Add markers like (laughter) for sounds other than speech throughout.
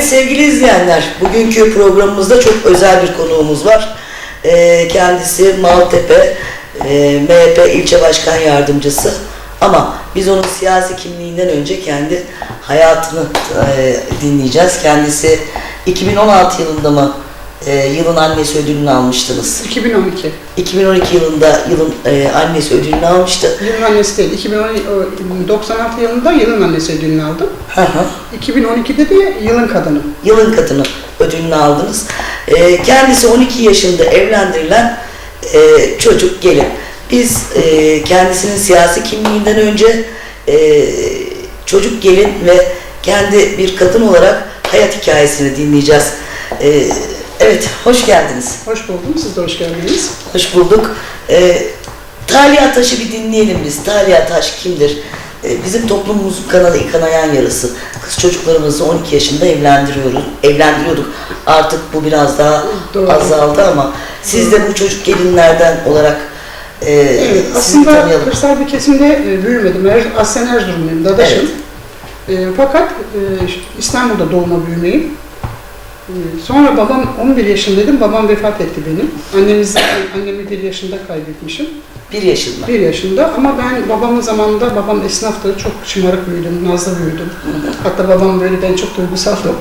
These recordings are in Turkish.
Evet sevgili izleyenler, bugünkü programımızda çok özel bir konuğumuz var. Ee, kendisi Maltepe e, MHP ilçe başkan yardımcısı. Ama biz onun siyasi kimliğinden önce kendi hayatını e, dinleyeceğiz. Kendisi 2016 yılında mı e, yılın annesi ödülünü almıştınız? 2012. 2012 yılında yılın e, annesi ödülünü almıştı. Yılın annesi değil. 2096 yılında yılın annesi ödülünü aldım. Hı hı. 2012'de de yılın kadını. yılın kadını ödülünü aldınız. Ee, kendisi 12 yaşında evlendirilen e, çocuk gelin. Biz e, kendisinin siyasi kimliğinden önce e, çocuk gelin ve kendi bir kadın olarak hayat hikayesini dinleyeceğiz. E, evet, hoş geldiniz. Hoş buldum. Siz de hoş geldiniz. Hoş bulduk. E, Talih Ataş'ı bir dinleyelim biz. Talih Ataş kimdir? E, bizim toplumumuzun kanalı kanayan yarısı. Kız çocuklarımızı 12 yaşında evlendiriyoruz. Evlendiriyorduk. Artık bu biraz daha Doğru. azaldı ama siz de bu çocuk gelinlerden olarak e, Evet, aslında tanıyalım. kırsal bir kesimde e, büyümedim. Er, aslen Erzurumluyum, Dadaş'ım. E, fakat e, İstanbul'da doğma büyümeyim. E, sonra babam 11 yaşındaydım, babam vefat etti benim. Annemiz, (coughs) annemi 1 yaşında kaybetmişim. Bir yaşında. 1 yaşında ama ben babamın zamanında, babam esnaftı, çok şımarık büyüdüm, nazlı büyüdüm. Hatta babam böyle, ben çok duygusaldım.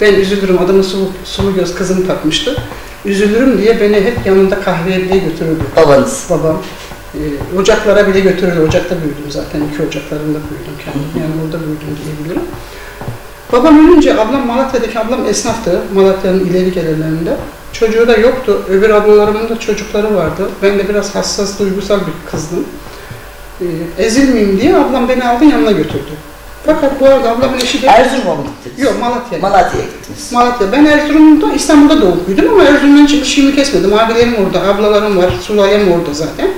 Ben üzülürüm, adımı sulu, sulu göz kızım takmıştı. Üzülürüm diye beni hep yanında kahveye bile götürürdü Babanız. babam. E, ocaklara bile götürürdü. Ocakta büyüdüm zaten. iki ocaklarında büyüdüm kendim. Yani orada büyüdüm diyebilirim. Babam ölünce ablam Malatya'daki ablam esnaftı. Malatya'nın ileri gelirlerinde. Çocuğu da yoktu. Öbür ablalarımın da çocukları vardı. Ben de biraz hassas, duygusal bir kızdım. E, ezilmeyeyim diye ablam beni aldı yanına götürdü. Fakat bu arada ablamın eşi de... Erzurum'a mı gittiniz? Yok Malatya. Malatya'ya gittiniz. Malatya. Ben Erzurum'da, İstanbul'da doğup büyüdüm ama Erzurum'dan ilişkimi kesmedim. Abilerim orada, ablalarım var, sulayem orada zaten.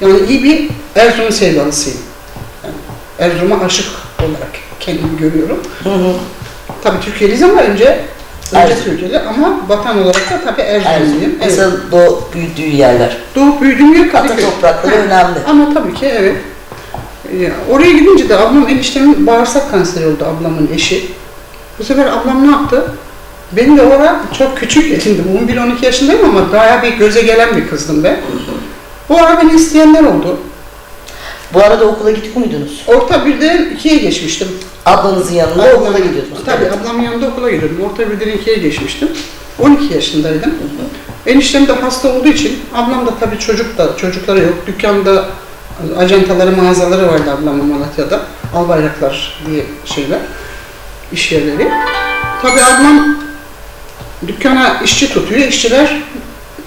Yani iyi bir Erzurum sevdalısıyım. Yani Erzurum'a aşık olarak kendimi görüyorum. Hı hı. Tabii Türkiye'liyiz ama önce, önce Erzurum. Türkiye'li ama vatan olarak da tabii Erzurumluyum. Evet. Mesela doğu büyüdüğü yerler. Doğup büyüdüğüm yer Ata Kadıköy. toprakları Ha, önemli. Ama tabii ki evet. Ee, Oraya gidince de ablam eniştemin bağırsak kanseri oldu ablamın eşi. Bu sefer ablam ne yaptı? Ben de orada çok küçük yaşındım. 11-12 yaşındayım ama bayağı bir göze gelen bir kızdım ben. Bu ara beni isteyenler oldu. Bu arada okula gidiyor muydunuz? Orta birden ikiye geçmiştim. Ablanızın yanında Ablam- okula gidiyordunuz. Tabii Evet. ablamın yanında okula gidiyordum. Orta birden ikiye geçmiştim. 12 yaşındaydım. Eniştem de hasta olduğu için ablam da tabii çocuk da çocukları yok. Dükkanda ajantaları, mağazaları vardı ablamın Malatya'da. Albayraklar diye şeyler, iş yerleri. Tabii ablam dükkana işçi tutuyor. İşçiler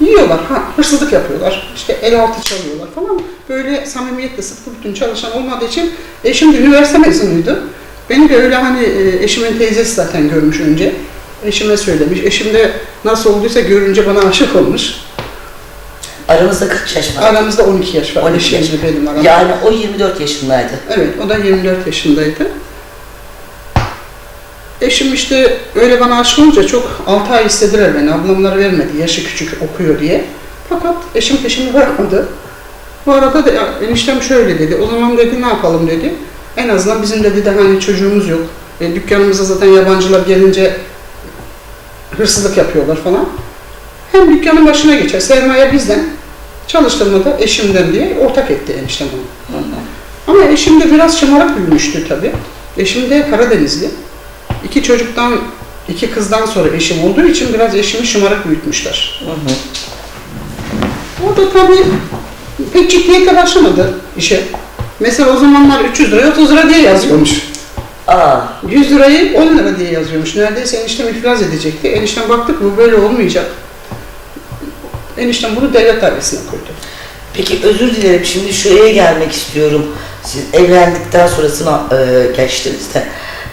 yiyorlar, ha, hırsızlık yapıyorlar. İşte el altı çalıyorlar falan. Böyle samimiyetle sıkı bütün çalışan olmadığı için eşim de üniversite mezunuydu. Beni de öyle hani e, eşimin teyzesi zaten görmüş önce. Eşime söylemiş. Eşim de nasıl olduysa görünce bana aşık olmuş. Aranızda kaç yaş var? Aramızda 12 yaş var. 12 yaş. Benim aramda. Yani o 24 yaşındaydı. Evet, o da 24 yaşındaydı. Eşim işte öyle bana aşık olunca çok 6 ay istediler beni. Ablamları vermedi, yaşı küçük okuyor diye. Fakat eşim peşimi bırakmadı. Bu arada da eniştem şöyle dedi, o zaman dedi ne yapalım dedi. En azından bizim dedi de hani çocuğumuz yok. E, dükkanımıza zaten yabancılar gelince hırsızlık yapıyorlar falan. Hem dükkanın başına geçer, sermaye bizden, çalıştırma da eşimden diye ortak etti eniştem onu. Ama eşim de biraz şımarık büyümüştü tabii. Eşim de Karadenizli. İki çocuktan, iki kızdan sonra eşim olduğu için biraz eşimi şımarık büyütmüşler. Hı hı. O da tabii pek ciddiyetle başlamadı işe. Mesela o zamanlar 300 liraya 30 lira diye yazıyormuş. Aa, 100 lirayı 10 lira diye yazıyormuş. Neredeyse eniştem iflas edecekti. Eniştem baktık bu böyle olmayacak. Eniştem bunu devlet dairesine koydu. peki özür dilerim şimdi şuraya gelmek istiyorum. Siz evlendikten sonrasına e, geçtiniz de.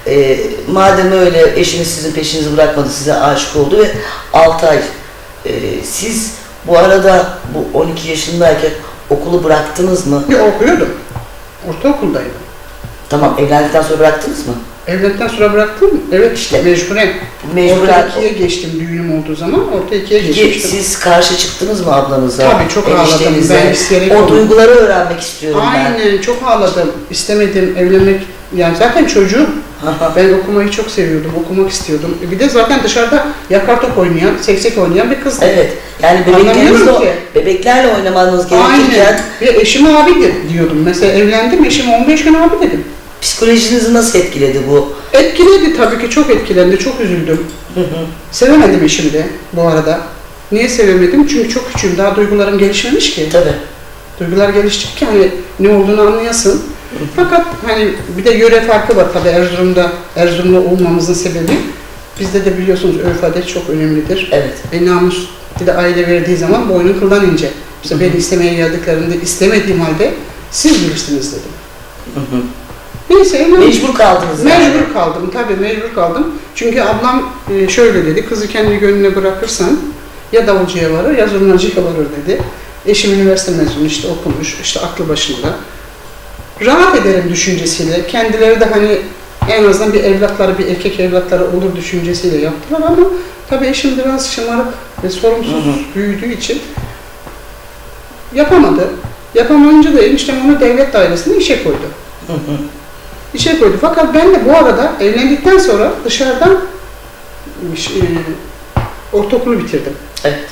E, madem öyle eşiniz sizin peşinizi bırakmadı, size aşık oldu ve 6 ay. e, siz bu arada bu 12 yaşındayken okulu bıraktınız mı? Bir okuyordum. Ortaokuldaydım. Tamam evlendikten sonra bıraktınız mı? Evlendikten sonra bıraktım. Evet İşte. mecburen. Mecburen. Orta ikiye geçtim düğünüm olduğu zaman. Orta ikiye Peki geçmiştim. siz karşı çıktınız mı ablanıza? Tabii, çok ağladım. eniştenize? Ben isteyerek O olmadı. duyguları öğrenmek istiyorum ben. Aynen çok ağladım. İstemedim evlenmek. Yani zaten çocuğum. Ben okumayı çok seviyordum, okumak istiyordum. Bir de zaten dışarıda yakar top oynayan, seksek oynayan bir kızdım. evet. Yani bebeklerinizle, Anlamıyorum ki. bebeklerle oynamanız gerekirken Aynen. Ve eşime abi de diyordum. Mesela evlendim, eşime 15 gün abi dedim. Psikolojinizi nasıl etkiledi bu? Etkiledi tabii ki çok etkilendi, çok üzüldüm. Hı hı. Sevemedim eşimi de bu arada. Niye sevemedim? Çünkü çok küçüğüm, daha duygularım gelişmemiş ki. Tabii. Duygular geliştikçe hani ne olduğunu anlayasın. Fakat hani bir de yöre farkı var tabii Erzurum'da, Erzurumlu olmamızın sebebi. Bizde de biliyorsunuz örf adet çok önemlidir. Evet. Ve namus bir de aile verdiği zaman boynun kıldan ince. İşte beni istemeye geldiklerinde istemediğim halde siz bilirsiniz dedim. Hı hı. Neyse evlendim. Mecbur kaldınız yani. Mecbur kaldım tabii mecbur kaldım. Çünkü ablam e, şöyle dedi, kızı kendi gönlüne bırakırsan ya davulcuya varır ya zurnacıya varır dedi. Eşim üniversite mezunu işte okumuş, işte aklı başında. Rahat ederim düşüncesiyle. Kendileri de hani en azından bir evlatları, bir erkek evlatları olur düşüncesiyle yaptılar ama tabii eşim biraz şımarık ve sorumsuz Hı hı. büyüdüğü için yapamadı. Yapamayınca da eniştem onu devlet dairesine işe koydu Hı hı. İşe koydu. Fakat ben de bu arada evlendikten sonra dışarıdan e, ortaokulu bitirdim. Evet.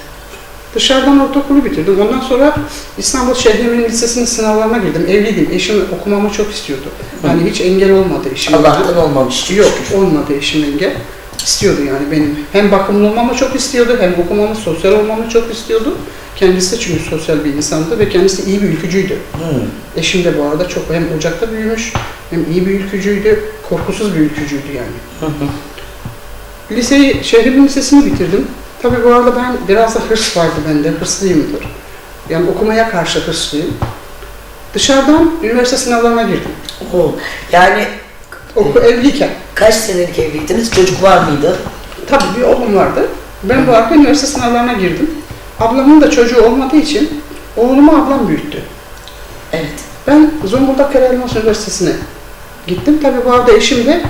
Dışarıdan ortaokulu bitirdim. Ondan sonra İstanbul Şehrimin Lisesi'nin sınavlarına girdim. Evliydim. Eşim okumamı çok istiyordu. Yani hiç engel olmadı eşim. Allah'tan olmamış. Yok olmadı eşim engel. İstiyordu yani benim. Hem bakımlı olmamı çok istiyordu, hem okumamı, sosyal olmamı çok istiyordu. Kendisi çünkü sosyal bir insandı ve kendisi iyi bir ülkücüydü. Hı. Eşim de bu arada çok hem ocakta büyümüş hem iyi bir ülkücüydü, korkusuz bir ülkücüydü yani. Liseyi, şehrin lisesini bitirdim. Tabii bu arada ben biraz da hırs vardı bende, hırslıyımdır. Yani okumaya karşı hırslıyım. Dışarıdan üniversite sınavlarına girdim. Oo. Yani Oku evliyken. kaç senelik evliydiniz? Çocuk var mıydı? Tabii bir oğlum vardı. Ben bu arada üniversite sınavlarına girdim. Ablamın da çocuğu olmadığı için oğlumu ablam büyüttü. Evet. Ben Zonguldak Kerelmas Üniversitesi'ne gittim. Tabii bu arada eşim de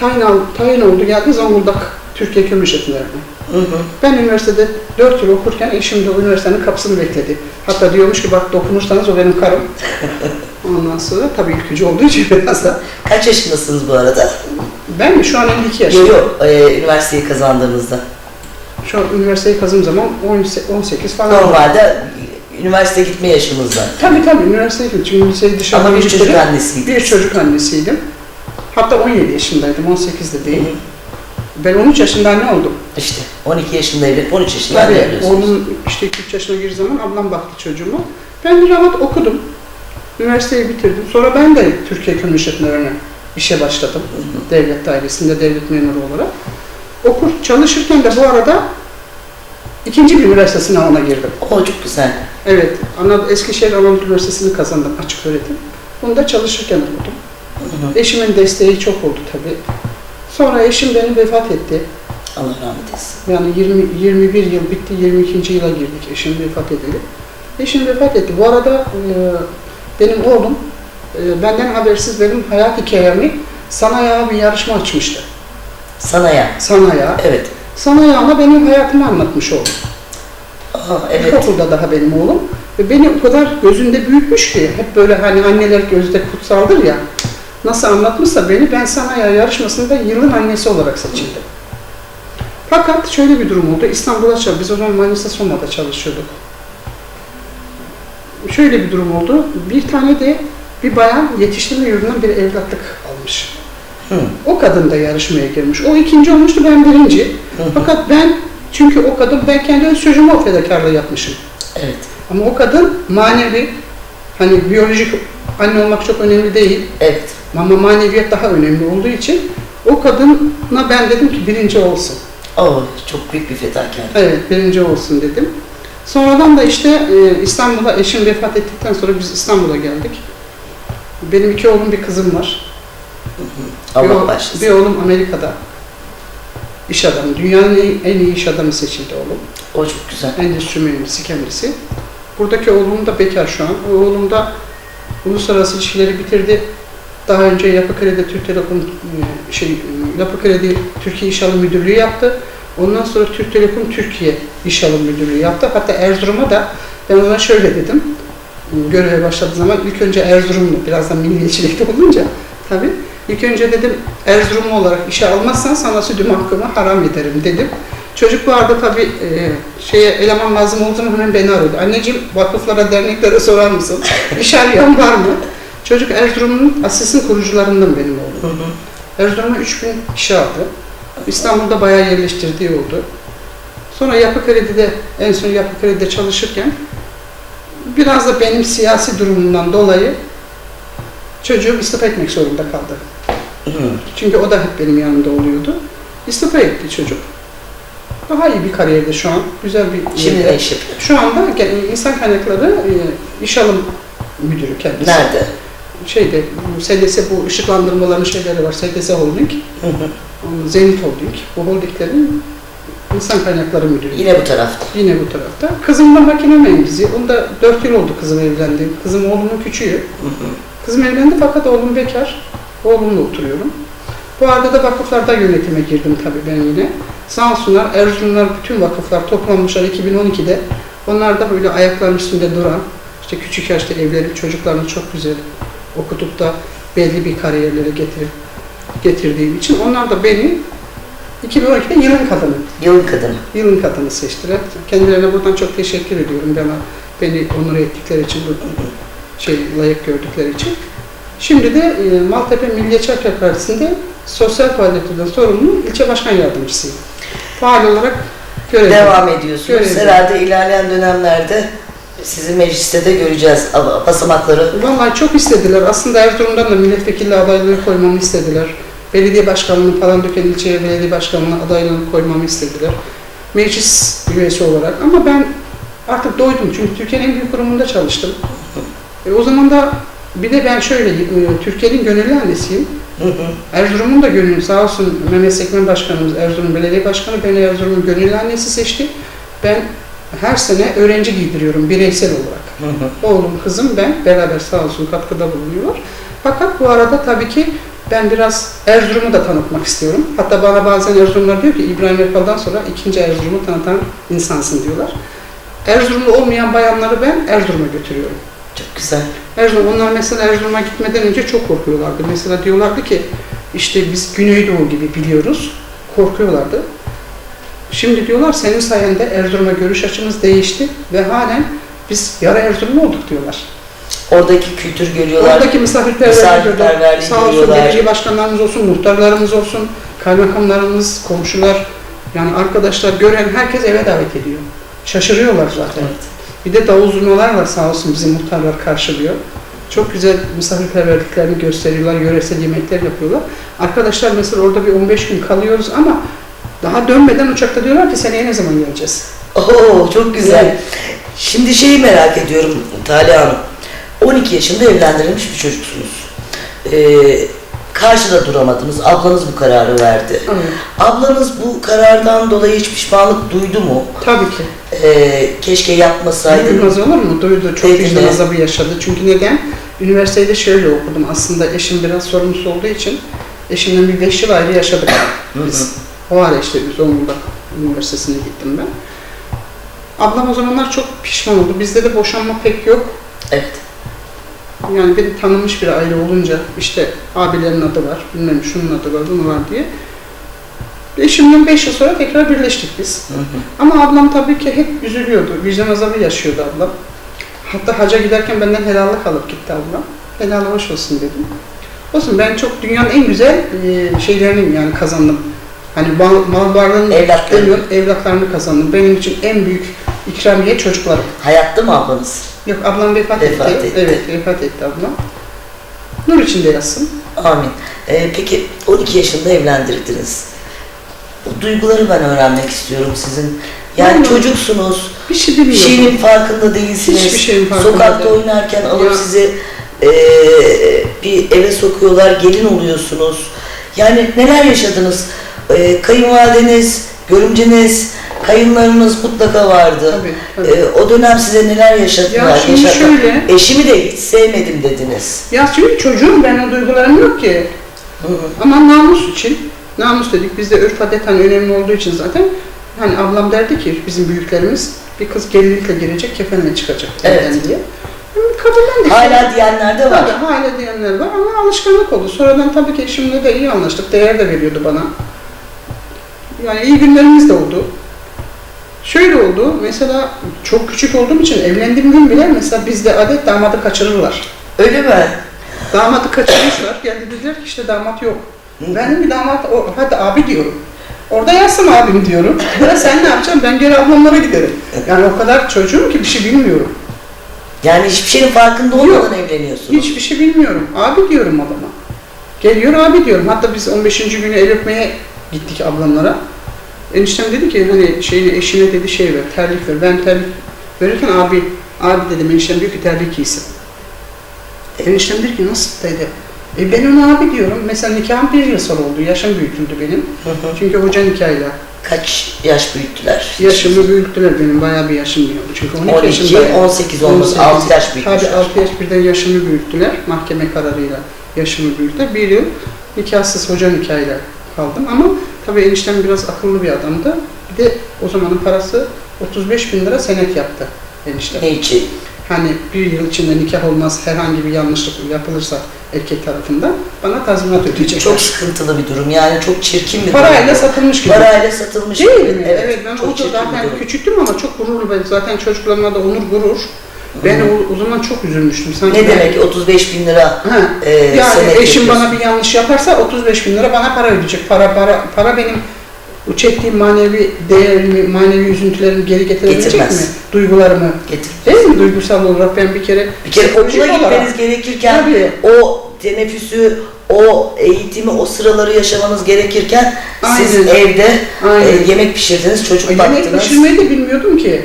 tayin, al, tayin oldu geldi Zonguldak Türkiye Kömür İşletmelerine. Hı hı. Ben üniversitede 4 yıl okurken eşim de o üniversitenin kapısını bekledi. Hatta diyormuş ki bak dokunursanız o benim karım. (laughs) Ondan sonra tabii ülkücü olduğu için (laughs) biraz da. Kaç yaşındasınız bu arada? Ben mi şu an 52 Yok yaşındayım. yok. Ee, üniversiteyi kazandığınızda. Şu an üniversiteyi kazım zaman 18 falan. Normalde üniversite gitme yaşımızda. Tabii tabii üniversiteye gittim. Çünkü liseyi dışarıdan Ama bir çocuk annesiydiniz. Bir çocuk annesiydim. Hatta 17 yaşındaydım, 18 de değil. Ben 13 yaşında anne oldum. İşte 12 yaşında evlenip 13 yaşında Tabii oğlum işte 3 yaşına girdiği zaman ablam baktı çocuğuma. Ben bir rahat okudum. Üniversiteyi bitirdim. Sonra ben de Türkiye Kömür İşletmelerine işe başladım. Devlet dairesinde devlet memuru olarak. Okur, çalışırken de bu arada ikinci bir üniversite sınavına girdim. O çok güzel. Evet, Anadolu, Eskişehir Anadolu Üniversitesi'ni kazandım açık öğretim. Bunu da çalışırken. Hı hı. Eşimin desteği çok oldu tabii. Sonra eşim benim vefat etti. Allah rahmet eylesin. Yani 20, 21 yıl bitti, 22. yıla girdik eşim vefat edeli. Eşim vefat etti. Bu arada e, benim oğlum e, benden habersiz benim hayat hikayemi Sanaya bir yarışma açmıştı. Sanaya. Sanaya. Evet. Sanaya'na benim hayatımı anlatmış oğlum. Aa, evet. İlkokulda daha benim oğlum. Ve beni o kadar gözünde büyütmüş ki, hep böyle hani anneler gözde kutsaldır ya, nasıl anlatmışsa beni, ben Sanaya yarışmasında yılın annesi olarak seçildim. Fakat şöyle bir durum oldu, İstanbul'a çalışıyorduk, biz o zaman Manisa Soma'da çalışıyorduk. Şöyle bir durum oldu, bir tane de bir bayan yetiştirme yurdundan bir evlatlık almış. Hı. O kadın da yarışmaya girmiş. O ikinci olmuştu, ben birinci. Hı hı. Fakat ben, çünkü o kadın, ben kendi öz çocuğuma o fedakarlığı yapmışım. Evet. Ama o kadın manevi, hani biyolojik anne olmak çok önemli değil Evet. ama maneviyat daha önemli olduğu için o kadına ben dedim ki birinci olsun. Oo, çok büyük bir fedakarlık. Evet, birinci olsun dedim. Sonradan da işte e, İstanbul'a eşim vefat ettikten sonra biz İstanbul'a geldik. Benim iki oğlum, bir kızım var. bir, Allah başlasın. bir oğlum Amerika'da. İş adamı, dünyanın en, en iyi iş adamı seçildi oğlum. O çok güzel. endüstri mühendisi kendisi. Buradaki oğlum da bekar şu an. O oğlum da uluslararası ilişkileri bitirdi. Daha önce Yapı Kredi Türk Telekom e, şey Yapı Kredi Türkiye İş Alım Müdürlüğü yaptı. Ondan sonra Türk Telekom Türkiye İş Alım Müdürlüğü yaptı. Hatta Erzurum'a da ben ona şöyle dedim. Göreve başladığı zaman ilk önce Erzurumlu, birazdan milliyetçilikte olunca tabii. İlk önce dedim Erzurumlu olarak işe almazsan sana sütüm hakkımı haram ederim dedim. Çocuk bu arada tabii e, şeye eleman lazım olduğu zaman hemen beni aradı. Anneciğim vakıflara, derneklere sorar mısın? (laughs) İş arayan var mı? Çocuk Erzurum'un asisin kurucularından benim oğlum. Erzurum'a 3000 kişi aldı. İstanbul'da bayağı yerleştirdiği oldu. Sonra Yapı Kredi'de, en son Yapı Kredi'de çalışırken biraz da benim siyasi durumumdan dolayı çocuğum istifa etmek zorunda kaldı. Hı. Çünkü o da hep benim yanımda oluyordu. İstifa etti çocuk. Daha iyi bir kariyerde şu an. Güzel bir Şimdi ne iş yapıyor? Şu anda insan kaynakları e, iş alım müdürü kendisi. Nerede? Şeyde, SDS bu ışıklandırmaların şeyleri var. SDS Holding, Hı hı. Zenit Holding. Bu holdinglerin insan kaynakları müdürü. Yine bu tarafta. Yine bu tarafta. Kızım da makine mühendisi. Onda 4 yıl oldu kızım evlendi. Kızım oğlumun küçüğü. Hı hı. Kızım evlendi fakat oğlum bekar. Oğlumla oturuyorum. Bu arada da vakıflarda yönetime girdim tabii ben yine. Sağ olsunlar Erzurumlar bütün vakıflar toplanmışlar 2012'de. Onlar da böyle ayaklarının üstünde duran, işte küçük yaşta evlenip çocuklarını çok güzel okutup da belli bir kariyerlere getirip getirdiğim için onlar da beni 2012'de yılın kadını, Yılın kadını. yılın kadını seçtiler. Kendilerine buradan çok teşekkür ediyorum bana beni onur ettikleri için, şey layık gördükleri için. Şimdi de e, Maltepe Milliyetçi Hareket Partisi'nde sosyal faaliyetlerden sorumlu ilçe başkan yardımcısıyım. Faal olarak görev Devam ediyorsunuz. Görevli. Herhalde ilerleyen dönemlerde sizi mecliste de göreceğiz Ama basamakları. Vallahi çok istediler. Aslında Erzurum'dan da milletvekili adaylığı koymamı istediler. Belediye başkanlığı falan döken ilçeye belediye başkanlığı adaylığını koymamı istediler. Meclis üyesi olarak. Ama ben artık doydum. Çünkü Türkiye'nin en büyük kurumunda çalıştım. E, o zaman da bir de ben şöyle, e, Türkiye'nin gönüllü annesiyim. Hı hı. Erzurum'un da gönüllü, sağ olsun Mehmet Sekmen Başkanımız, Erzurum Belediye Başkanı beni Erzurum'un gönüllü annesi seçti. Ben her sene öğrenci giydiriyorum bireysel olarak. Oğlum, kızım ben beraber sağ olsun katkıda bulunuyorlar. Fakat bu arada tabii ki ben biraz Erzurum'u da tanıtmak istiyorum. Hatta bana bazen Erzurumlar diyor ki İbrahim Erkal'dan sonra ikinci Erzurum'u tanıtan insansın diyorlar. Erzurumlu olmayan bayanları ben Erzurum'a götürüyorum. Çok güzel. Erzurum, onlar mesela Erzurum'a gitmeden önce çok korkuyorlardı. Mesela diyorlardı ki işte biz Güneydoğu gibi biliyoruz. Korkuyorlardı. Şimdi diyorlar senin sayende Erzurum'a görüş açımız değişti ve halen biz yarı Erzurumlu olduk diyorlar. Oradaki kültür görüyorlar. Oradaki misafirperverliği görüyorlar. Sağ olsun görüyorlar. belediye başkanlarımız olsun, muhtarlarımız olsun, kaymakamlarımız, komşular, yani arkadaşlar gören herkes eve davet ediyor. Şaşırıyorlar zaten. Evet. Bir de davul zurnalar var sağ olsun bizim muhtarlar karşılıyor. Çok güzel misafirperverliklerini gösteriyorlar, yöresel yemekler yapıyorlar. Arkadaşlar mesela orada bir 15 gün kalıyoruz ama daha dönmeden uçakta diyorlar ki seneye ne zaman geleceğiz? Oo çok güzel. Evet. Şimdi şeyi merak ediyorum Talha Hanım. 12 yaşında evlendirilmiş bir çocuksunuz. Ee, karşıda duramadınız. Ablanız bu kararı verdi. Evet. Ablanız bu karardan dolayı hiç pişmanlık duydu mu? Tabii ki. Ee, keşke yapmasaydım. Duymaz olur mu? Duydu. Çok Dedi vicdan azabı yaşadı. Çünkü neden? Üniversitede şöyle okudum. Aslında eşim biraz sorumlusu olduğu için eşimle bir beş yıl ayrı yaşadık Hı hı. biz. O ara işte Zonguldak Üniversitesi'ne gittim ben. Ablam o zamanlar çok pişman oldu. Bizde de boşanma pek yok. Evet. Yani bir tanınmış bir aile olunca işte abilerin adı var, bilmem şunun adı var, bunu var diye. Eşimle 5 yıl sonra tekrar birleştik biz. Hı hı. Ama ablam tabii ki hep üzülüyordu. Vicdan azabı yaşıyordu ablam. Hatta haca giderken benden helallik alıp gitti ablam. Helal hoş olsun dedim. Olsun ben çok dünyanın en güzel e, şeylerini yani kazandım. Hani mal, mal varlığını Evlatlarını. evlatlarını kazandım. Benim için en büyük ikramiye çocuklarım. Hayatta mı ablanız? Yok ablam vefat, Vefat etti. etti. Evet vefat etti ablam. Nur içinde yatsın. Amin. Ee, peki 12 yaşında evlendirdiniz. Bu duyguları ben öğrenmek istiyorum sizin. Yani Yani- çocuksunuz, Bir şey bir bilmiyorum. şeyin farkında değilsiniz. Hiçbir şeyin farkında Sokakta değilim. oynarken alıp Ya. sizi eee, bir eve sokuyorlar, gelin oluyorsunuz. Yani neler yaşadınız? Eee, kayınvalideniz görümceniz, kayınlarınız mutlaka vardı. Tabii, tabii. Ee, o dönem size neler yaşattılar? Ya şimdi yaşattılar? şöyle- Eşimi de hiç sevmedim dediniz. Ya çünkü çocuğum ben o duygularım yok ki. Hı hı. Ama namus için, namus dedik bizde örf adet hani önemli olduğu için zaten hani ablam derdi ki bizim büyüklerimiz bir kız gelinlikle girecek, kefenle çıkacak Evet. diye. Kabullendik. Hala diyenler de var. Tabii hala diyenler var ama alışkanlık oldu. Sonradan tabii ki eşimle de iyi anlaştık. Değer de veriyordu bana. Yani iyi günlerimiz de oldu. Şöyle oldu, mesela çok küçük olduğum için evlendiğim gün bile mesela bizde adet damadı kaçırırlar. Öyle mi? Damadı kaçırmışlar. Geldi dediler ki işte damat yok. Hı. Ben de bir damat, o, hadi abi diyorum. Orada yazsın abim diyorum. Ya sen ne yapacaksın? Ben geri ablamlara giderim. Yani o kadar çocuğum ki bir şey bilmiyorum. Yani hiçbir şeyin farkında olmadan evleniyorsunuz. Hiçbir şey bilmiyorum. Abi diyorum adama. Geliyor abi diyorum. Hatta biz 15. günü el öpmeye gittik ablamlara. Eniştem dedi ki hani şeyine eşine dedi şey ver, terlik ver. Ben terlik verirken abi, abi dedim eniştem diyor ki terlik giysin. Eniştem dedi ki nasıl dedi. E ben ona abi diyorum. Mesela nikahım bir yıl sonra oldu. Yaşım büyütüldü benim. Hı hı. Çünkü hoca nikahıyla. Kaç yaş büyüttüler? Yaşımı büyüttüler benim. Bayağı bir yaşım yok. Çünkü 12, 12, yaşındayım. 18 olması 6 yaş büyütmüşler. Tabii 6 yaş birden yaşımı büyüttüler. Mahkeme kararıyla yaşımı büyüttüler. Bir yıl nikahsız hoca nikahıyla kaldım ama tabii eniştem biraz akıllı bir adamdı. Bir de o zamanın parası 35 bin lira senet yaptı eniştem. Ne için? Hani bir yıl içinde nikah olmaz herhangi bir yanlışlık yapılırsa erkek tarafından bana tazminat ödeyecekler. Çok sıkıntılı bir durum. Yani çok çirkin bir Parayla durum. satılmış gibi. Parayla satılmış Değil gibi. mi? Evet, ben çok o zaten küçüktüm ama çok gururlu. Ben zaten çocuklarıma da onur gurur. Ben o, o zaman çok üzülmüştüm. Sanki Ne ben- demek 35 bin lira Ha, e, yani senet eşim yapıyorsun? bana bir yanlış yaparsa 35 bin lira bana para ödeyecek. Para para para benim o çektiğim manevi değerimi, manevi üzüntülerimi geri getirebilecek Getirmez. mi? Duygularımı. getir. Değil mi duygusal olarak ben bir kere Bir kere psikolojik okula olarak- gitmeniz gerekirken Tabii. o teneffüsü, o eğitimi, o sıraları yaşamanız gerekirken siz Aynen. evde Aynen. e, yemek pişirdiniz, çocuk Ay, yemek baktınız. pişirmeyi de bilmiyordum ki.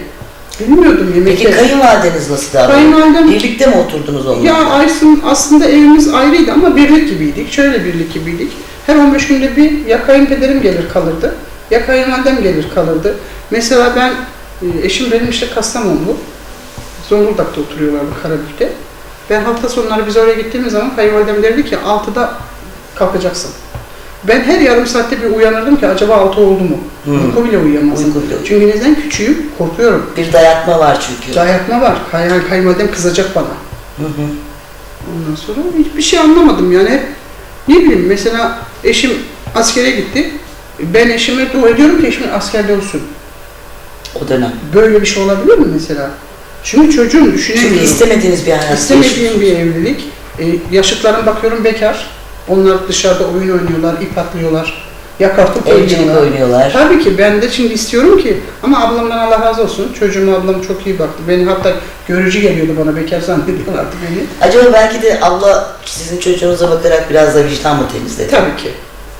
Bilmiyordum yemekleri. Peki kayınvalideniz nasıl davranıyor? Kayınvalidem Birlikte mi oturdunuz onunla? Ya Aysun aslında evimiz ayrıydı ama birlik gibiydik. Şöyle birlik gibiydik. Her 15 günde bir ya kayınpederim gelir kalırdı ya kayınvalidem gelir kalırdı. Mesela ben, e, eşim benim işte Kastamonlu. Zonguldak'ta oturuyorlardı Karabük'te. Ben hafta sonları biz oraya gittiğimiz zaman kayınvalidem derdi ki 6'da kalkacaksın. Ben her yarım saatte bir uyanırdım ki acaba 6 oldu mu? Hmm. Uyku bile uyuyamazdım. Uyku bile- Çünkü neden küçüğüm? Korkuyorum. Bir dayatma var çünkü. Dayatma var. Kay kayınvalidem kızacak bana. Hı hı. Ondan sonra hiçbir şey anlamadım yani hep ne bileyim mesela eşim askere gitti. Ben eşime dua ediyorum ki eşimin askerde olsun. O dönem. Böyle bir şey olabilir mi mesela? Çünkü çocuğum düşünemiyorum. Çünkü istemediğiniz bir hayat İstemediğim bir evlilik. E, yaşıtlarım bakıyorum bekar. Onlar dışarıda oyun oynuyorlar, ip atlıyorlar. Yakartıp oynuyorlar. oynuyorlar. Tabii ki ben de şimdi istiyorum ki ama ablamdan Allah razı olsun. Çocuğuma ablam çok iyi baktı. Beni hatta görücü geliyordu bana bekar zannediyorlardı beni. Acaba belki de abla sizin çocuğunuza bakarak biraz da vicdan mı temizledi? Tabii ki.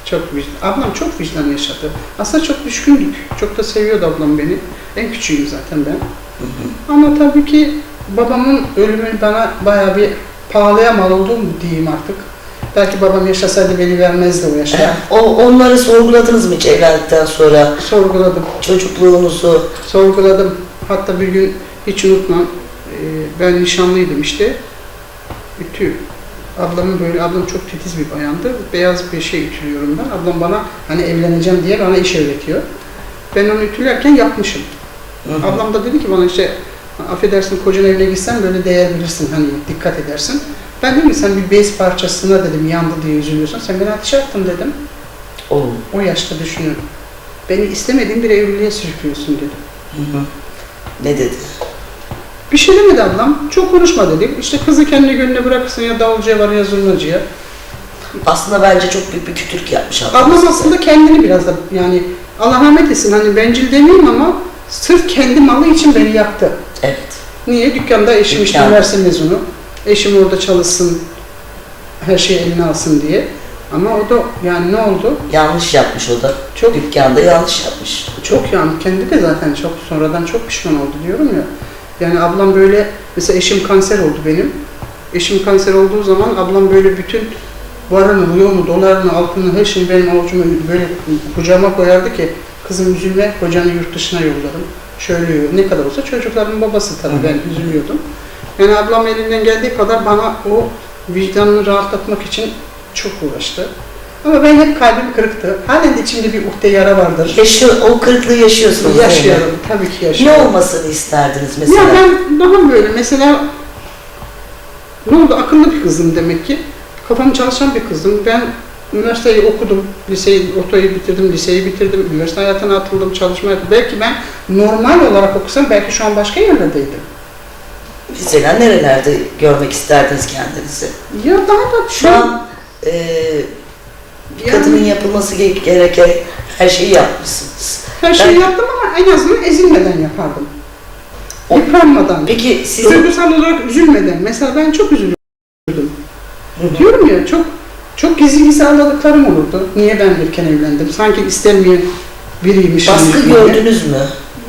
Çok vicdan. Ablam çok vicdan yaşadı. Aslında çok düşkündük. Çok da seviyordu ablam beni. En küçüğüm zaten ben. Hı hı. Ama tabii ki babamın ölümü bana bayağı bir pahalıya mal oldu mu diyeyim artık. Belki babam yaşasaydı beni vermezdi o yaşta. O, onları sorguladınız mı hiç evlendikten sonra? Sorguladım. Çocukluğunuzu, Sorguladım. Hatta bir gün hiç unutmam. Ee, Ben nişanlıydım işte. Ütü. Ablamın böyle, ablam çok titiz bir bayandı. Beyaz bir şey ütülüyorum ben. Ablam bana hani evleneceğim diye bana iş öğretiyor. Ben onu ütülerken yapmışım. Hı hı. Ablam da dedi ki bana işte affedersin kocan evine gitsen böyle değer bilirsin hani dikkat edersin. Ben dedim sen bir bez parçasına dedim yandı diye üzülüyorsun. Sen beni ateşe attın dedim. o. O yaşta düşünüyorum. Beni istemediğin bir evliliğe sürüklüyorsun dedim. Hı hı. Ne dedi? Bir şey demedi ablam. Çok konuşma dedik. İşte kızı kendi gönlüne bırakırsın ya davulcuya var ya zurnacıya. Aslında bence çok büyük bir kötülük yapmış abla. Ablam size. aslında kendini biraz da yani Allah rahmet etsin hani bencil demeyeyim ama sırf kendi malı için beni yaktı. Evet. Niye? Dükkanda eşim işte üniversite mezunu. Eşim orada çalışsın, her şeyi eline alsın diye. Ama o da yani ne oldu? Yanlış yapmış o da. Çok Dükkanda yanlış yapmış. çok yani kendi de zaten çok sonradan çok pişman oldu diyorum ya. Yani ablam böyle mesela eşim kanser oldu benim. Eşim kanser olduğu zaman ablam böyle bütün varını, yoğunu, dolarını, altını, her şeyi benim avucuma böyle kucağıma koyardı ki Kızım üzülme, kocanı yurt dışına yolladım. Şöyle. Ne kadar olsa çocukların babası tabii ben üzülüyordum. Yani ablam elinden geldiği kadar bana o vicdanını rahatlatmak için çok uğraştı. Ama ben hep kalbim kırıktı. Halen de içimde bir uhde yara vardır. Yaşıyor, o kırıklığı yaşıyorsunuz. Yaşıyorum, tabii ki Ne yaşıyorum. olmasını isterdiniz mesela? Ya ben daha böyle mesela ne oldu akıllı bir kızdım demek ki. Kafam çalışan bir kızdım. Ben üniversiteyi okudum. Liseyi, ortayı bitirdim, liseyi bitirdim. Üniversite hayatına atıldım, çalışma yaptım. Belki ben normal olarak okusam belki şu an başka yerlerdeydim. Mesela nerelerde görmek isterdiniz kendinizi? Ya daha da Şu an e, bir kadının yapılması ge- gereken her şeyi yapmışsınız. her şeyi Ben- yaptım ama en azından ezilmeden yapardım. O- Yıpranmadan. Peki sizin Duygusal olarak üzülmeden. Mesela ben çok üzülürdüm. Hı hı. Diyorum ya çok çok gizli gizli ağladıklarım olurdu. Niye ben erken evlendim? Sanki istenmeyen biriymiş. baskı gördünüz mü?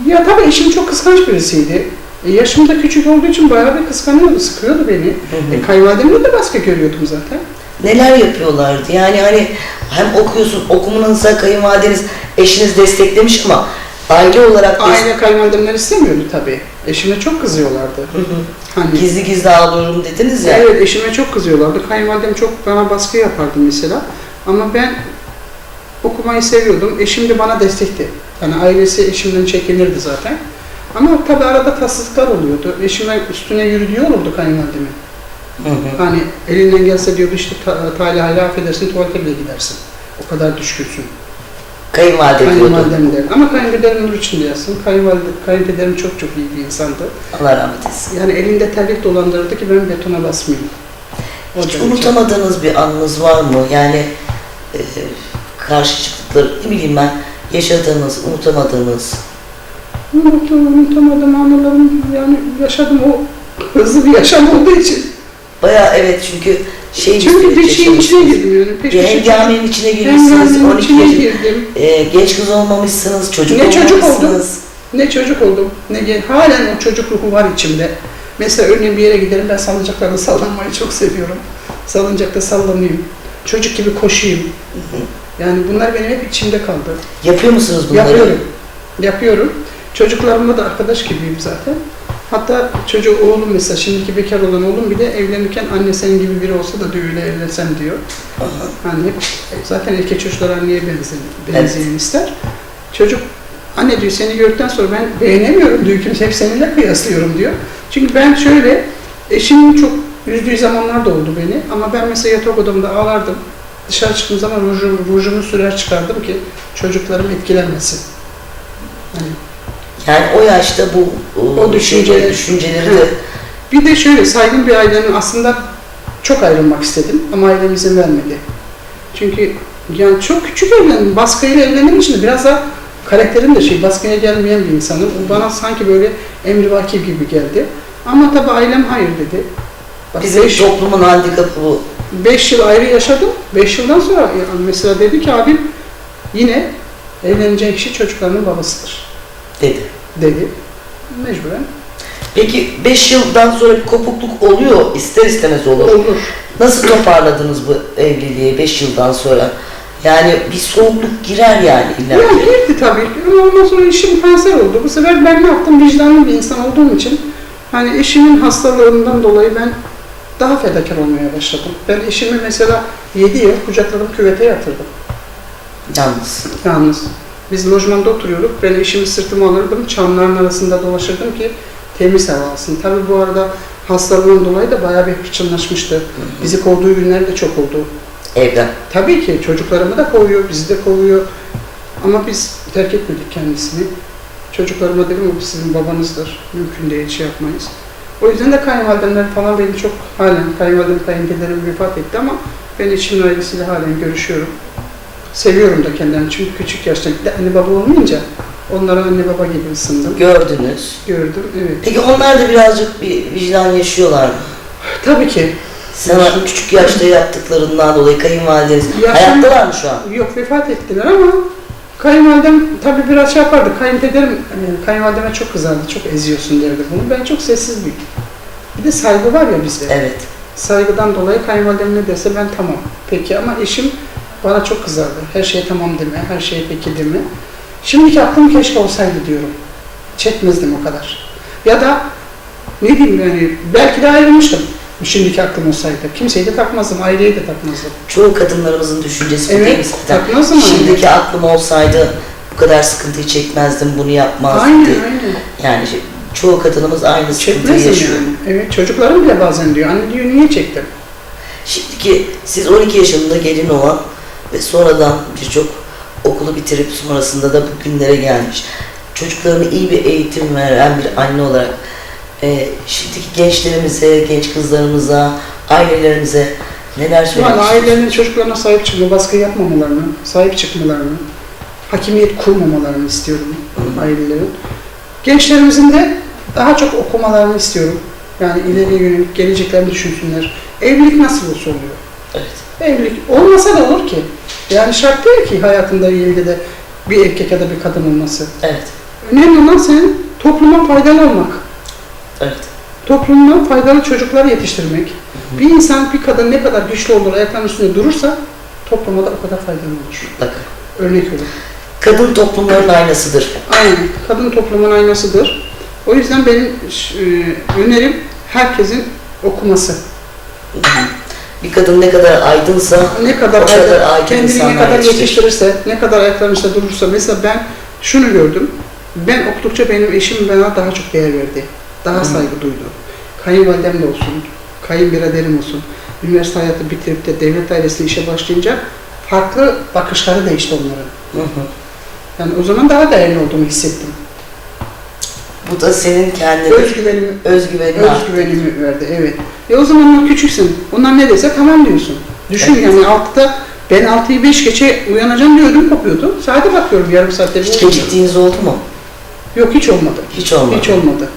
Ya tabii eşim çok kıskanç birisiydi. E, yaşım da küçük olduğu için bayağı bir kıskanıyordu, sıkıyordu beni. hı. E, kayınvalidemle de baskı görüyordum zaten. Neler yapıyorlardı? Yani hani hem okuyorsun, okumanıza kayınvalideniz, eşiniz desteklemiş ama aile olarak Aile kayınvalidemler istemiyordu tabii. Eşime çok kızıyorlardı. Hı hı. Hani gizli gizli ağlıyorum dediniz ya. Evet eşime çok kızıyorlardı. Kayınvalidem çok bana baskı yapardı mesela. Ama ben okumayı seviyordum. Eşim de bana destekti. Yani ailesi eşimden çekinirdi zaten. Ama tabii arada tatsızlıklar oluyordu. Eşime üstüne yürüdüğü olurdu kayınvalidemin. Hı hı. Hani elinden gelse diyordu işte ta, Talih hala affedersin tuvalete bile gidersin. O kadar düşkünsün. Kayınvalide. Kayınvalidem der. Ama kayınpederim nur içinde yatsın. Kayınvalide, kayınpederim çok çok iyi bir insandı. Allah rahmet etsin. Yani elinde terlik dolandırırdı ki ben betona basmayayım. O Hiç derece. unutamadığınız bir anınız var mı? Yani e, karşı çıktıkları, ne bileyim ben, yaşadığınız, unutamadığınız. Unuttum, unutamadım anılarım. Yani yaşadım o hızlı bir yaşam olduğu için. Bayağı evet çünkü şey Çünkü bir şeyin içine girdim yani. Bir hengamenin içine girmişsiniz, Hengamenin 12 içine girdim. E, genç kız olmamışsınız, çocuk Ne çocuk olmamışsınız. Ne çocuk oldum, ne gen- halen o çocuk ruhu var içimde. Mesela örneğin bir yere giderim, ben salıncaklarda sallanmayı çok seviyorum. Salıncakta sallanayım, çocuk gibi koşayım. Yani bunlar benim hep içimde kaldı. Yapıyor musunuz bunları? Yapıyorum, yapıyorum. Çocuklarımla da arkadaş gibiyim zaten. Hatta çocuk oğlum mesela, şimdiki bekar olan oğlum bile evlenirken anne senin gibi biri olsa da düğüyle evlensen diyor. Hani hep zaten erkek çocuklar anneye benzeyin, benzeyin ister. Çocuk anne diyor seni gördükten sonra ben beğenemiyorum diyor kimse hep seninle kıyaslıyorum diyor. Çünkü ben şöyle eşimin çok üzdüğü zamanlar da oldu beni ama ben mesela yatak odamda ağlardım. Dışarı çıktığım zaman rujumu, rujumu sürer çıkardım ki çocuklarım etkilenmesin. Yani o yaşta bu O düşünceler- düşünceleri de. Bir de şöyle saygın bir ailenin aslında çok ayrılmak istedim ama ailem izin vermedi. Çünkü yani çok küçük evlendim. Baskıyla evlendiğim için de biraz da karakterim de şey baskıya gelmeyen bir insanım. O bana sanki böyle emrivaki gibi geldi. Ama tabii ailem hayır dedi. Bak bizim beş, toplumun handikapı bu. beş yıl ayrı yaşadım. Beş yıldan sonra yani mesela dedi ki abim yine evleneceğin kişi çocuklarının babasıdır dedi. Dedi. Mecburen Peki 5 yıldan sonra bir kopukluk oluyor, ister istemez olur. olur. Nasıl toparladınız bu evliliği 5 yıldan sonra? Yani bir soğukluk girer yani illa Ya girdi tabii ki ama ondan sonra eşim kanser oldu. Bu sefer ben ne yaptım? Vicdanlı bir insan olduğum için hani eşimin hastalığından dolayı ben daha fedakar olmaya başladım. Ben eşimi mesela 7 yıl kucakladım küvete yatırdım. Yalnız. Yalnız biz lojmanda oturuyorduk. Ben eşimi sırtıma alırdım. Çamların arasında dolaşırdım ki temiz hava alsın. Tabii bu arada hastalığından dolayı da bayağı bir hırçınlaşmıştı. Bizi kovduğu günler de çok oldu. Evden. Tabii ki çocuklarımı da kovuyor, bizi de kovuyor. Ama biz terk etmedik kendisini. Çocuklarıma dedim o sizin babanızdır. Mümkün değil şey yapmayız. O yüzden de kayınvalidemler falan beni çok halen kayınvalidem kayınpederim vefat etti ama ben eşimin ailesiyle halen görüşüyorum. Seviyorum da kendilerini çünkü küçük yaşta anne baba olmayınca onlara anne baba gibi ısındım. Gördünüz. Gördüm, evet. Peki onlar da birazcık bir vicdan yaşıyorlar mı? Tabii ki. Sana küçük yaşta yaptıklarından dolayı kayınvalideniz Yaşam- hayattalar mı şu an? Yok vefat ettiler ama kayınvalidem tabii biraz şey yapardı. Kayınpederim, e, kayınvalideme çok kızardı. Çok eziyorsun derdi bunu. Ben çok sessiz bir. Bir de saygı var ya bizde. Evet. Saygıdan dolayı kayınvalidem ne dese ben tamam. Peki ama eşim bana çok kızardı. Her şeye tamam deme, her şeye peki deme. Şimdiki aklım keşke olsaydı diyorum. Çekmezdim o kadar. Ya da ne diyeyim yani belki de ayrılmıştım. Şimdiki aklım olsaydı. Kimseyi de takmazdım, aileyi de takmazdım. Çoğu kadınlarımızın düşüncesi bu Evet, değil mi zaten? takmazdım. Şimdiki aklım olsaydı bu kadar sıkıntıyı çekmezdim, bunu yapmazdım Aynen diye. aynen. Yani şey, çoğu kadınımız aynı sıkıntıyı yaşıyor. yani. Evet çocuklarım bile bazen diyor. Anne diyor niye çektim? Şimdiki siz 12 yaşında gelin olan ve sonradan birçok okulu bitirip sonrasında da bugünlere gelmiş. Çocuklarına iyi bir eğitim veren bir anne olarak e, şimdiki gençlerimize, genç kızlarımıza, ailelerimize neler söylemek Yani ailenin çocuklarına sahip çıkma, baskı yapmamalarını, sahip çıkmalarını, hakimiyet kurmamalarını istiyorum ailelerin. Gençlerimizin de daha çok okumalarını istiyorum. Yani ileriye yönelik geleceklerini düşünsünler. Evlilik nasıl olsa oluyor. Evet. Evlilik olmasa da olur ki. Yani şart değil ki hayatında ilgili de bir erkek ya da bir kadın olması. Evet. Önemli olan senin topluma faydalı olmak. Evet. Toplumdan faydalı çocuklar yetiştirmek. Bir insan, bir kadın ne kadar güçlü olur, ayaklarının üstünde durursa topluma da o kadar faydalı olur. Mutlaka. Örnek olur. Kadın toplumların aynasıdır. Aynen. Kadın toplumun aynasıdır. O yüzden benim e, önerim herkesin okuması. Bir kadın ne kadar aydınsa Ne kadar, O kadar ayda- aydın kendini ne kadar yetiştirir. yetiştirirse, ne kadar ayaklarının üstünde durursa. Mesela ben şunu gördüm. Ben okudukça benim eşim bana daha çok değer verdi. Daha Hı. saygı duydu. Kayınvalidem de olsun, kayınbiraderim olsun. Üniversite hayatı bitirip de devlet dairesinde işe başlayınca farklı bakışları değişti onların. Hı hı. Yani o zaman daha değerli olduğumu hissettim. bu da senin kendine Özgüvenimi, özgüvenini arttırdı. özgüvenimi verdi. Evet. E o zamanlar küçüksün. Onlar ne dese tamam diyorsun. Düşün Evet. yani altıda ben 6'yı 5 geçe uyanacağım diye ödüm kopuyordu. Saate bakıyorum yarım saatte bir Hiç geciktiğiniz oldu mu? Yok hiç olmadı. Hiç olmadı. Hiç olmadı.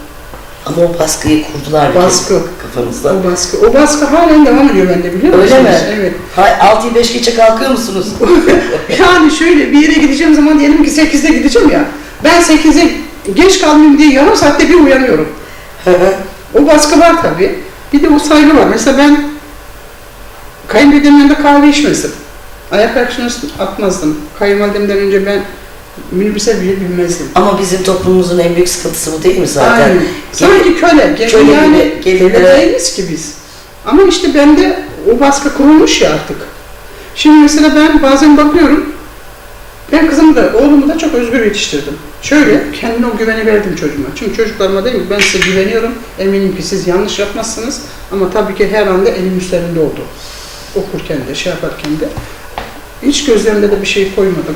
Ama o baskıyı kurdular Baskı. kafanızda. O baskı. O baskı halen devam ediyor bende biliyor musunuz? Öyle mi? Evet. Hay 6'yı 5 geçe kalkıyor musunuz? (laughs) Yani şöyle bir yere gideceğim zaman diyelim ki 8'de gideceğim ya. Ben 8'e geç kalmayayım diye yarım saatte bir uyanıyorum. O baskı var tabii. Bir de o saygı var. Mesela ben kayınvalidemin yanında kahve içmezdim. Ayak ayaklarını atmazdım. Kayınvalidemden önce ben minibüse bile binmezdim. Ama bizim toplumumuzun en büyük sıkıntısı bu değil mi zaten? Aynen. Sanki köle. Gel- köle yani köle değiliz ki biz. Ama işte bende o baskı kurulmuş ya artık. Şimdi mesela ben bazen bakıyorum, ben kızımı da oğlumu da çok özgür yetiştirdim. Şöyle kendine o güveni verdim çocuğuma. Çünkü çocuklarıma dedim ki ben size güveniyorum. Eminim ki siz yanlış yapmazsınız. Ama tabii ki her anda elim üstlerinde oldu. Okurken de şey yaparken de. Hiç gözlerinde de bir şey koymadım.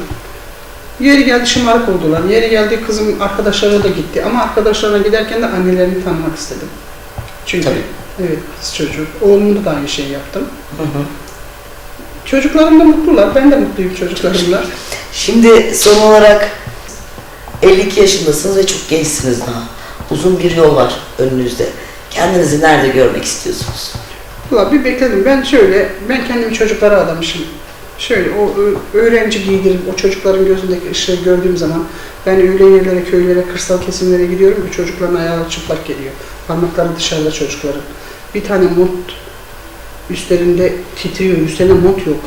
Yeri geldi şımarık oldular. Yeri geldi kızım arkadaşlara da gitti. Ama arkadaşlarına giderken de annelerini tanımak istedim. Çünkü Tabii. evet kız çocuk. Oğlumda da aynı şeyi yaptım. Hı hı. Çocuklarım da mutlular. Ben de mutluyum çocuklarımla. Şimdi son olarak 52 yaşındasınız ve çok gençsiniz daha. Uzun bir yol var önünüzde. Kendinizi nerede görmek istiyorsunuz? Valla bir bekledim. Ben şöyle, ben kendimi çocuklara adamışım. Şöyle o öğrenci giydirip o çocukların gözündeki ışığı gördüğüm zaman ben öyle yerlere, köylere, kırsal kesimlere gidiyorum ki çocukların ayağı çıplak geliyor. Parmakları dışarıda çocukların. Bir tane mont üstlerinde titriyor, üstlerinde mont yok.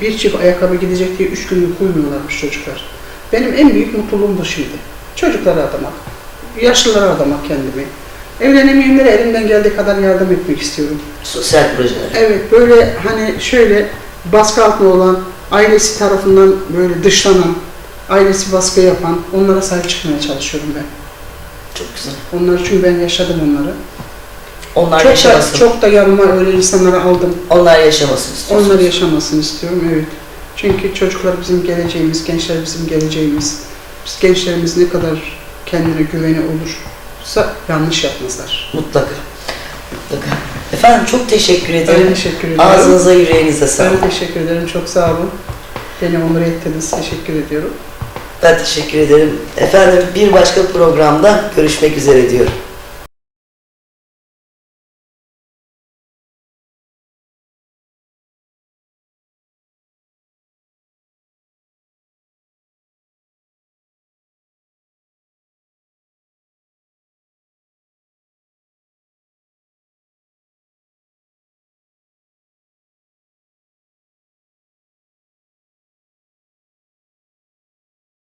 Bir çift ayakkabı gidecek diye üç günlük uyumuyorlarmış çocuklar. Benim en büyük mutluluğum bu şimdi. Çocuklara adamak, yaşlılara adamak kendimi. Evlenemeyenlere elimden geldiği kadar yardım etmek istiyorum. Sosyal projeler. Evet böyle hani şöyle baskı altında olan, ailesi tarafından böyle dışlanan, ailesi baskı yapan onlara sahip çıkmaya çalışıyorum ben. Çok güzel. Onlar çünkü ben yaşadım onları. Onlar çok da, yaşamasın. çok da yanıma öyle insanları aldım. Onlar yaşamasın istiyorsunuz. Onları yaşamasını istiyorum evet. Çünkü çocuklar bizim geleceğimiz, gençler bizim geleceğimiz. Biz gençlerimiz ne kadar kendine güveni olursa yanlış yapmazlar. Mutlaka. Mutlaka. Efendim çok teşekkür Ben ederim. teşekkür ederim. Ağzınıza yüreğinize sağlık. Ben teşekkür ederim. Çok sağ olun. Beni onur ettiniz. Teşekkür ediyorum. Ben teşekkür ederim. Efendim bir başka programda görüşmek üzere diyorum.